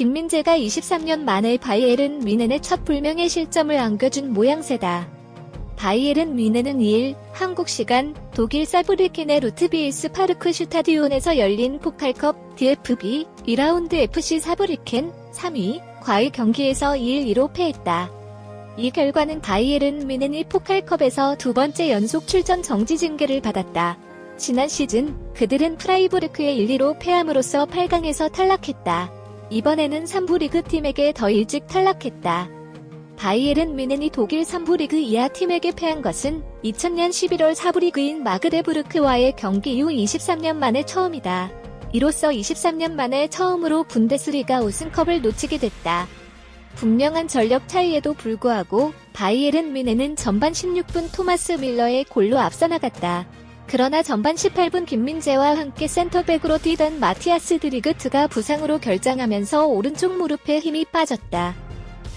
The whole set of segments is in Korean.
김민재가 23년 만에 바이에른 뮌헨의 첫 불명예 실점을 안겨준 모양새다. 바이에른 뮌헨은 2일 한국 시간 독일 사브리켄의 루트비일스 파르크 슈타디온에서 열린 포칼컵 DFB 2라운드 FC 사브리켄 3위 과의 경기에서 2일 2로 패했다. 이 결과는 바이에른 뮌헨이 포칼컵에서 두 번째 연속 출전 정지 징계를 받았다. 지난 시즌 그들은 프라이부르크에 1-2로 패함으로써 8강에서 탈락했다. 이번에는 3부 리그 팀에게 더 일찍 탈락했다. 바이에른 뮌헨이 독일 3부 리그 이하 팀에게 패한 것은 2000년 11월 4부 리그인 마그데부르크와의 경기 이후 23년 만에 처음이다. 이로써 23년 만에 처음으로 분데스리가 우승컵을 놓치게 됐다. 분명한 전력 차이에도 불구하고 바이에른 뮌헨은 전반 16분 토마스 밀러의 골로 앞서 나갔다. 그러나 전반 18분 김민재와 함께 센터백으로 뛰던 마티아스 드리그트가 부상으로 결장하면서 오른쪽 무릎에 힘이 빠졌다.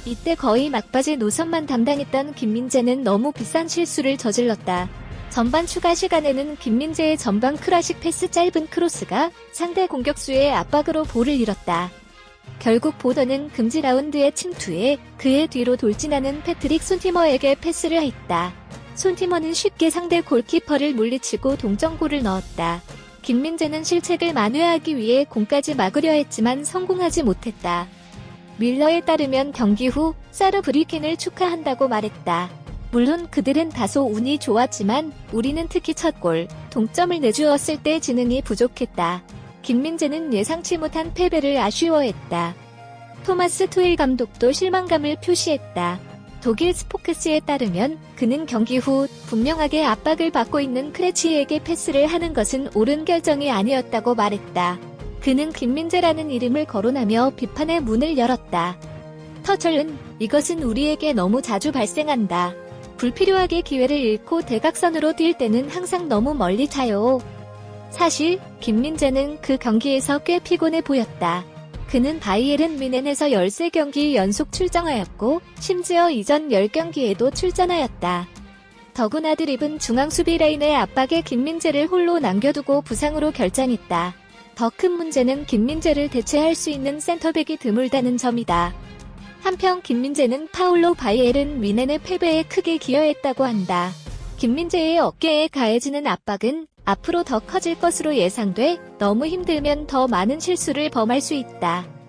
이때 거의 막바지 노선만 담당했던 김민재는 너무 비싼 실수를 저질렀다. 전반 추가 시간에는 김민재의 전방 클래식 패스 짧은 크로스가 상대 공격수의 압박으로 볼을 잃었다. 결국 보더는 금지 라운드에 침투해 그의 뒤로 돌진하는 패트릭 손티머에게 패스를 했다. 손티머는 쉽게 상대 골키퍼를 물리치고 동점골을 넣었다. 김민재는 실책을 만회하기 위해 공까지 막으려 했지만 성공하지 못했다. 밀러에 따르면 경기 후 사르 브리켄을 축하한다고 말했다. 물론 그들은 다소 운이 좋았지만 우리는 특히 첫 골, 동점을 내주었을 때 지능이 부족했다. 김민재는 예상치 못한 패배를 아쉬워했다. 토마스 투일 감독도 실망감을 표시했다. 독일 스포크스에 따르면 그는 경기 후 분명하게 압박을 받고 있는 크레치에게 패스를 하는 것은 옳은 결정이 아니었다고 말했다. 그는 김민재라는 이름을 거론하며 비판의 문을 열었다. 터철은 이것은 우리에게 너무 자주 발생한다. 불필요하게 기회를 잃고 대각선으로 뛸 때는 항상 너무 멀리 차요. 사실 김민재는 그 경기에서 꽤 피곤해 보였다. 그는 바이에른 뮌헨에서 13경기 연속 출정하였고 심지어 이전 10경기에도 출전하였다. 더구나 드립은 중앙 수비 라인의 압박에 김민재를 홀로 남겨두고 부상으로 결장했다. 더 큰 문제는 김민재를 대체할 수 있는 센터백이 드물다는 점이다. 한편 김민재는 파울로 바이에른 뮌헨의 패배에 크게 기여했다고 한다. 김민재의 어깨에 가해지는 압박은 앞으로 더 커질 것으로 예상돼 너무 힘들면 더 많은 실수를 범할 수 있다.